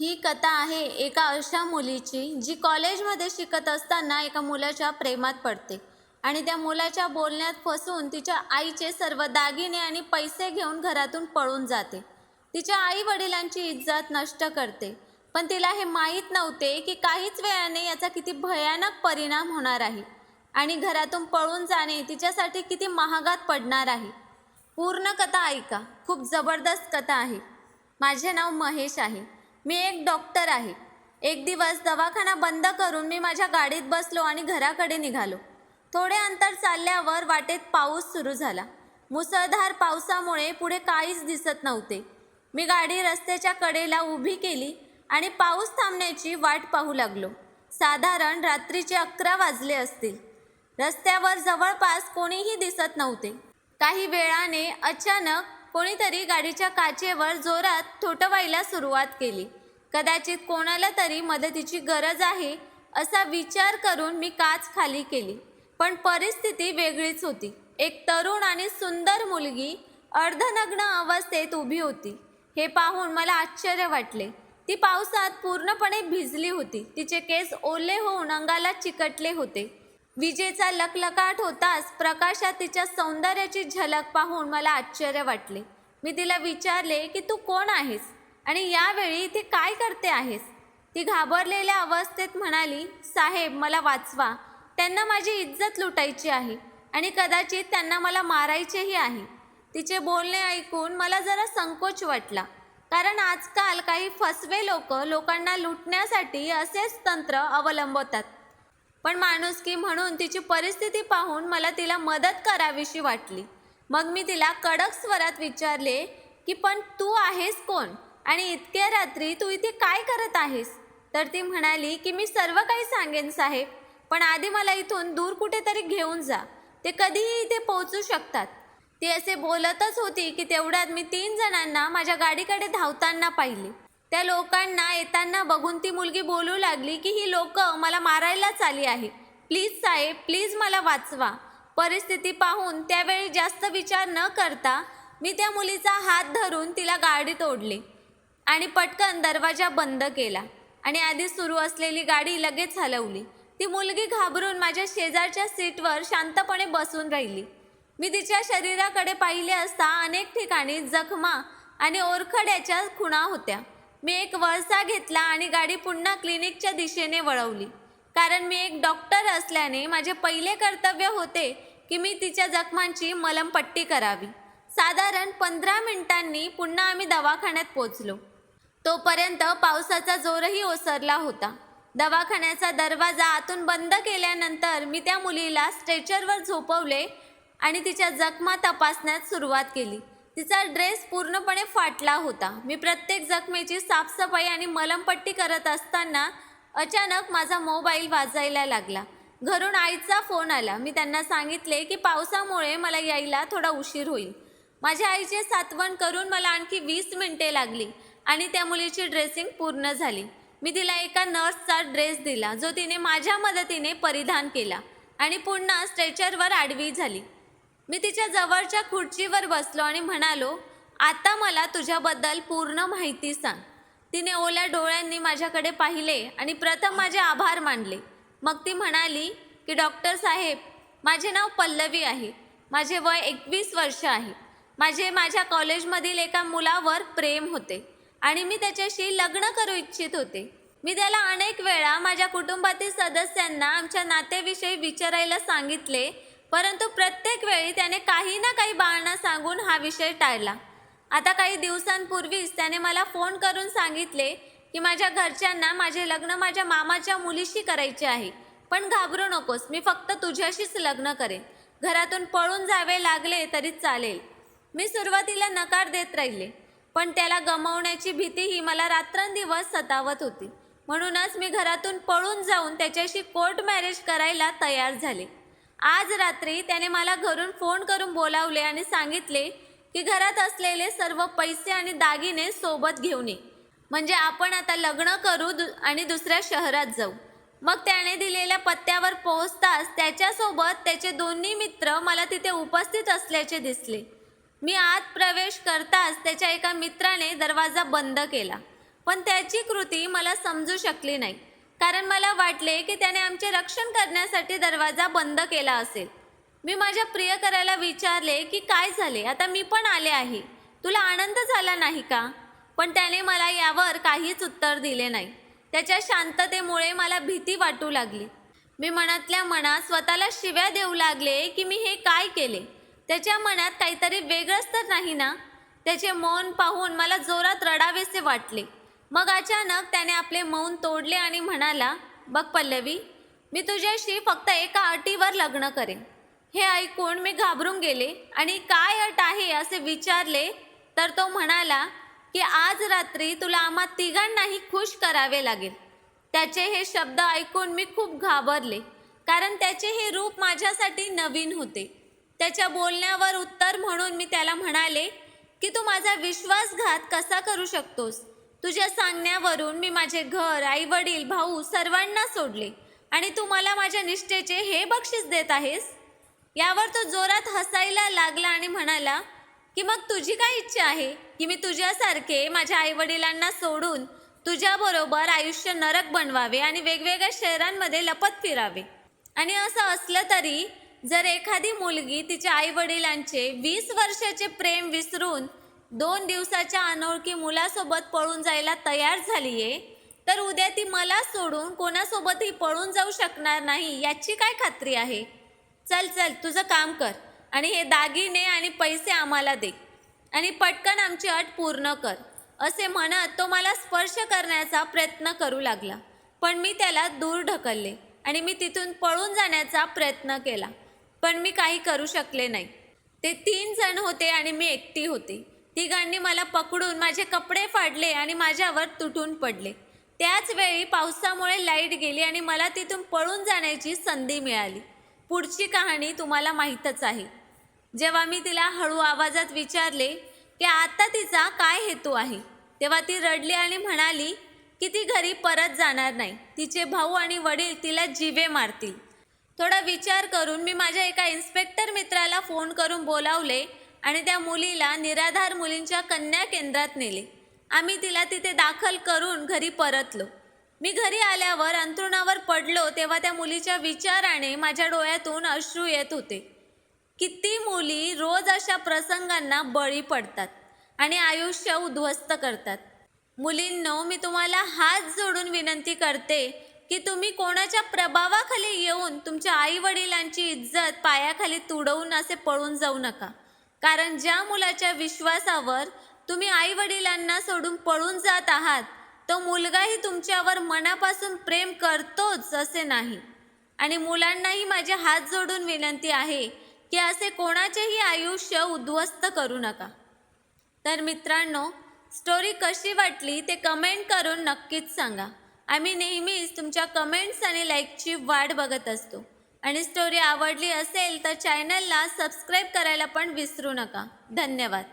ही कथा आहे एका अशा मुलीची जी कॉलेजमध्ये शिकत असताना एका मुलाच्या प्रेमात पडते. आणि त्या मुलाच्या बोलण्यात फसून तिच्या आईचे सर्व दागिने आणि पैसे घेऊन घरातून पळून जाते. तिच्या आई वडिलांची इज्जत नष्ट करते. पण तिला हे माहीत नव्हते की काहीच वेळाने याचा किती भयानक परिणाम होणार आहे. आणि घरातून पळून जाणे तिच्यासाठी किती महागात पडणार आहे. पूर्ण कथा ऐका. खूप जबरदस्त कथा आहे. माझे नाव महेश आहे. मी एक डॉक्टर आहे. एक दिवस दवाखाना बंद करून मी माझ्या गाडीत बसलो आणि घराकडे निघालो. थोडे अंतर चालल्यावर वाटेत पाऊस सुरू झाला. मुसळधार पावसामुळे पुढे काहीच दिसत नव्हते. मी गाडी रस्त्याच्या कडेला उभी केली आणि पाऊस थांबण्याची वाट पाहू लागलो. साधारण रात्रीचे अकरा वाजले असतील. रस्त्यावर जवळपास कोणीही दिसत नव्हते. काही वेळाने अचानक कोणीतरी गाडीच्या काचेवर जोरात थोटवायला सुरुवात केली. कदाचित कोणाला तरी मदतीची गरज आहे असा विचार करून मी काच खाली केली. पण परिस्थिती वेगळीच होती. एक तरुण आणि सुंदर मुलगी अर्धनग्न अवस्थेत उभी होती. हे पाहून मला आश्चर्य वाटले. ती पावसात पूर्णपणे भिजली होती. तिचे केस ओले होऊन अंगाला चिकटले होते. विजेचा लकलकाट होताच प्रकाशात तिच्या सौंदर्याची झलक पाहून मला आश्चर्य वाटले. मी तिला विचारले की तू कोण आहेस? आणि यावेळी ती काय करते आहेस? ती घाबरलेल्या अवस्थेत म्हणाली साहेब मला वाचवा. त्यांना माझी इज्जत लुटायची आहे आणि कदाचित त्यांना मला मारायचेही आहे. तिचे बोलणे ऐकून मला जरा संकोच वाटला कारण आजकाल काही फसवे लोक लोकांना लुटण्यासाठी असेच तंत्र अवलंबतात. पण माणुसकी म्हणून तिची परिस्थिती पाहून मला तिला मदत करावीशी वाटली. मग मी तिला कडक स्वरात विचारले की पण तू आहेस कोण? आणि इतक्या रात्री तू इथे काय करत आहेस? तर ती म्हणाली की मी सर्व काही सांगेन साहेब पण आधी मला इथून दूर कुठेतरी घेऊन जा. ते कधीही इथे पोहोचू शकतात. ती असे बोलतच होती की तेवढ्यात मी तीन जणांना माझ्या गाडीकडे धावताना पाहिले. त्या लोकांना येताना बघून ती मुलगी बोलू लागली की ही लोक मला मारायलाच आली आहे प्लीज साहेब प्लीज मला वाचवा. परिस्थिती पाहून त्यावेळी जास्त विचार न करता मी त्या मुलीचा हात धरून तिला गाडीत ओढले आणि पटकन दरवाजा बंद केला. आणि आधी सुरू असलेली गाडी लगेच हलवली. ती मुलगी घाबरून माझ्या शेजारच्या सीटवर शांतपणे बसून राहिली. मी तिच्या शरीराकडे पाहिले असता अनेक ठिकाणी जखमा आणि ओरखड्याच्या खुणा होत्या. मी एक वळसा घेतला आणि गाडी पुन्हा क्लिनिकच्या दिशेने वळवली. कारण मी एक डॉक्टर असल्याने माझे पहिले कर्तव्य होते की मी तिच्या जखमांची मलमपट्टी करावी. साधारण पंधरा मिनिटांनी पुन्हा आम्ही दवाखान्यात पोचलो तोपर्यंत पावसाचा जोरही ओसरला होता. दवाखान्याचा दरवाजा आतून बंद केल्यानंतर मी त्या मुलीला स्ट्रेचरवर झोपवले आणि तिच्या जखमा तपासण्यास सुरुवात केली. तिचा ड्रेस पूर्णपणे फाटला होता. मी प्रत्येक जखमेची साफसफाई आणि मलमपट्टी करत असताना अचानक माझा मोबाईल वाजायला लागला. घरून आईचा फोन आला. मी त्यांना सांगितले की पावसामुळे मला यायला थोडा उशीर होईल. माझ्या आईचे सातवण करून मला आणखी वीस मिनिटे लागली. आणि त्या मुलीची ड्रेसिंग पूर्ण झाली. मी तिला एका नर्सचा ड्रेस दिला जो तिने माझ्या मदतीने परिधान केला आणि पुन्हा स्ट्रेचरवर आडवी झाली. मी तिच्या जवळच्या खुर्चीवर बसलो आणि म्हणालो आता मला तुझ्याबद्दल पूर्ण माहिती सांग. तिने ओल्या डोळ्यांनी माझ्याकडे पाहिले आणि प्रथम माझे आभार मानले. मग ती म्हणाली की डॉक्टर साहेब माझे नाव पल्लवी आहे. माझे वय एकवीस वर्ष आहे. माझे माझ्या कॉलेजमधील एका मुलावर प्रेम होते. आणि मी त्याच्याशी लग्न करू इच्छित होते. मी त्याला अनेक वेळा माझ्या कुटुंबातील सदस्यांना आमच्या नात्याविषयी विचारायला सांगितले परंतु प्रत्येक वेळी त्याने काही ना काही बाळणा सांगून हा विषय टाळला. आता काही दिवसांपूर्वीच त्याने मला फोन करून सांगितले की माझ्या घरच्यांना माझे लग्न माझ्या मामाच्या मुलीशी करायचे आहे. पण घाबरू नकोस मी फक्त तुझ्याशीच लग्न करेन. घरातून पळून जावे लागले तरी चालेल. मी सुरुवातीला नकार देत राहिले. पण त्याला गमावण्याची भीती ही मला रात्रंदिवस सतावत होती. म्हणूनच मी घरातून पळून जाऊन त्याच्याशी कोर्ट मॅरेज करायला तयार झाले. आज रात्री त्याने मला घरून फोन करून बोलावले आणि सांगितले की घरात असलेले सर्व पैसे आणि दागिने सोबत घेऊन ये. म्हणजे आपण आता लग्न करू दु आणि दुसऱ्या शहरात जाऊ. मग त्याने दिलेल्या पत्त्यावर पोहोचताच त्याच्यासोबत त्याचे दोन्ही मित्र मला तिथे उपस्थित असल्याचे दिसले. मी आत प्रवेश करताच त्याच्या एका मित्राने दरवाजा बंद केला. पण त्याची कृती मला समजू शकली नाही. कारण मला वाटले की त्याने आमचे रक्षण करण्यासाठी दरवाजा बंद केला असेल. मी माझ्या प्रियकराला विचारले की काय झाले? आता मी पण आले आहे. तुला आनंद झाला नाही का? पण त्याने मला यावर काहीच उत्तर दिले नाही. त्याच्या शांततेमुळे मला भीती वाटू लागली. मी मनातल्या मनात स्वतःला शिव्या देऊ लागले की मी हे काय केले? त्याच्या मनात काहीतरी वेगळंच तर नाही ना? त्याचे मौन पाहून मला जोरात रडावेसे वाटले. मग अचानक त्याने आपले मौन तोडले आणि म्हणाला बघ पल्लवी मी तुझ्याशी फक्त एका अटीवर लग्न करेन. हे ऐकून मी घाबरून गेले आणि काय अट आहे असे विचारले तर तो म्हणाला की आज रात्री तुला आम्हा तिघांनाही खुश करावे लागेल. त्याचे हे शब्द ऐकून मी खूप घाबरले कारण त्याचे हे रूप माझ्यासाठी नवीन होते. त्याच्या बोलण्यावर उत्तर म्हणून मी त्याला म्हणाले की तू माझा विश्वासघात कसा करू शकतोस? तुझ्या सांगण्यावरून मी माझे घर आई वडील भाऊ सर्वांना सोडले आणि तू मला माझ्या निष्ठेचे हे बक्षीस देत आहेस? यावर तो जोरात हसायला लागला आणि म्हणाला की मग तुझी काय इच्छा आहे? की मी तुझ्यासारखे माझ्या आईवडिलांना सोडून तुझ्याबरोबर आयुष्य नरक बनवावे आणि वेगवेगळ्या शहरांमध्ये लपत फिरावे? आणि असं असलं तरी जर एखादी मुलगी तिच्या आईवडिलांचे वीस वर्षाचे प्रेम विसरून दोन दिवसाच्या अनोळखी मुलासोबत पळून जायला तयार झालीये तर उद्या ती मला सोडून कोणासोबतही पळून जाऊ शकणार नाही याची काय खात्री आहे? चल चल तुझं काम कर आणि हे दागिने आणि पैसे आम्हाला दे आणि पटकन आमची अट पूर्ण कर. असे म्हणत तो मला स्पर्श करण्याचा प्रयत्न करू लागला. पण मी त्याला दूर ढकलले आणि मी तिथून पळून जाण्याचा प्रयत्न केला. पण मी काही करू शकले नाही. ते तीन जण होते आणि मी एकटी होते. तिघांनी मला पकडून माझे कपडे फाडले आणि माझ्यावर तुटून पडले. त्याच वेळी पावसामुळे लाइट गेली आणि मला तिथून पळून जाण्याची संधी मिळाली. पुढची कहाणी तुम्हाला माहीतच आहे. जेव्हा मी तिला हळू आवाजात विचारले की आता तिचा काय हेतू आहे? तेव्हा ती रडली आणि म्हणाली की ती घरी परत जाणार नाही. तिचे भाऊ आणि वडील तिला जिवे मारतील. थोडा विचार करून मी माझ्या एका इन्स्पेक्टर मित्राला फोन करून बोलावले आणि त्या मुलीला निराधार मुलींच्या कन्या केंद्रात नेले. आम्ही तिला तिथे दाखल करून घरी परतलो. मी घरी आल्यावर अंथरुणावर पडलो तेव्हा त्या मुलीच्या विचाराने माझ्या डोळ्यातून अश्रू येत होते. किती मुली रोज अशा प्रसंगांना बळी पडतात आणि आयुष्य उद्ध्वस्त करतात. मुलींनो मी तुम्हाला हात जोडून विनंती करते की तुम्ही कोणाच्या प्रभावाखाली येऊन तुमच्या आई वडिलांची इज्जत पायाखाली तुडवून असे पळून जाऊ नका. कारण ज्या मुलाच्या विश्वासावर तुम्ही आई वडिलांना सोडून पळून जात आहात तो मुलगाही तुमच्यावर मनापासून प्रेम करतोच असे नाही. आणि मुलांनाही माझे हात जोडून विनंती आहे की असे कोणाचेही आयुष्य उद्ध्वस्त करू नका. तर मित्रांनो स्टोरी कशी वाटली ते कमेंट करून नक्कीच सांगा. आम्ही नेहमीच तुमच्या कमेंट्स आणि लाईकची वाट बघत असतो. आणि स्टोरी आवडली असेल तर चॅनलला सबस्क्राईब करायला पण विसरू नका. धन्यवाद.